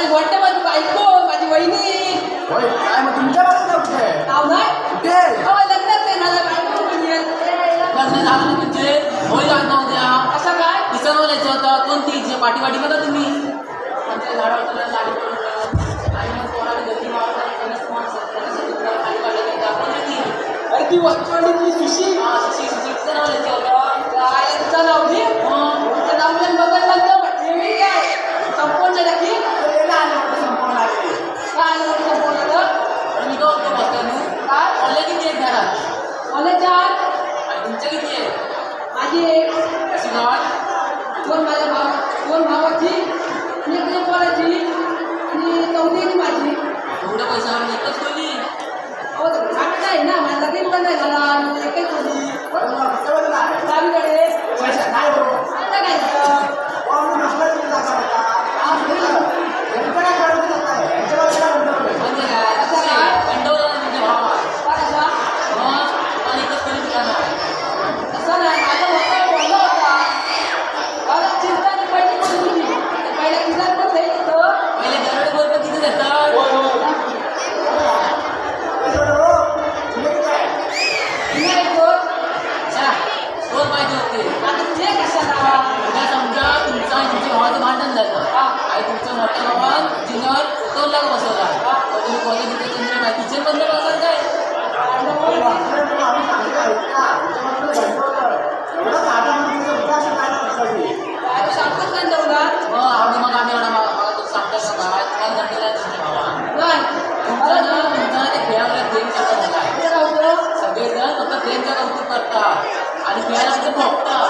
माझी वाटते माझी बायको माझी वहिनी. होय काय मग तुमच्या बाजूला कुठे नाव नाही कुठे? अहो लग्नात नाही झालं बायको लग्न झालं ना तुमचे? होय उद्या असं काय? तिचं नाव होतं. कोणती? जे पाठी पाठी बघा तुम्ही. आमच्या झाडावर साडी पडलं आणि मग कोणाला गती मारतात खाली गेलं ती. अरे ती सुशी. हा, तिचं नाव होतं. काय? तिचं नाव घे मग आणि चौथी माझी. एवढं पैसा एकच कोणी? अहो सांगत आहे ना माझं पण नाही झाला आणि एकच होती बरं मग कुठे बाजूला आहे? डावीकडे पैसा नाही हो आता काय झालं? ओ, आम्ही दुसऱ्या दिवशी जाणार होता. आज नाही झालं. यांचं काय करायचं जात नाही. यांच्या बाजूला म्हणतो मी. म्हणजे काय कसं काय कंडवला ना तुमच्या भावात काय झालं? मग तुम्हाला एकच कोणी ठिकाण आहे असं नाही माझा होता बोलला होता अरे चिंता आणि पहिली पण होती पहिल्या किल्ल्यात पण जाईल होतं पहिले दरड गोरपं किती देतात बरोबर हो. तुम्ही किती आहे? किल्ला येतो चला दोन पाहिजे होते. आता ते कशाला? उद्या समजा तुमचं आणि तुमच्या भावाचं भांडण झालं आणि तुमचं मोठ्या भावान जिनर उतरला बसवला. तर तुम्ही कॉलेज केंद्र नाही किचन बंद उद्या नसावी. काय सांगतोच नाही तेवढा? मग आम्ही मग आम्ही सांगतात काय तुम्हाला आहे तुमच्या भावान तुमचा ते करता झाला ते राहतं सगळेजण फक्त गेमचा कौतुक करतात आणि खेळायला फक्त ठोकतात काय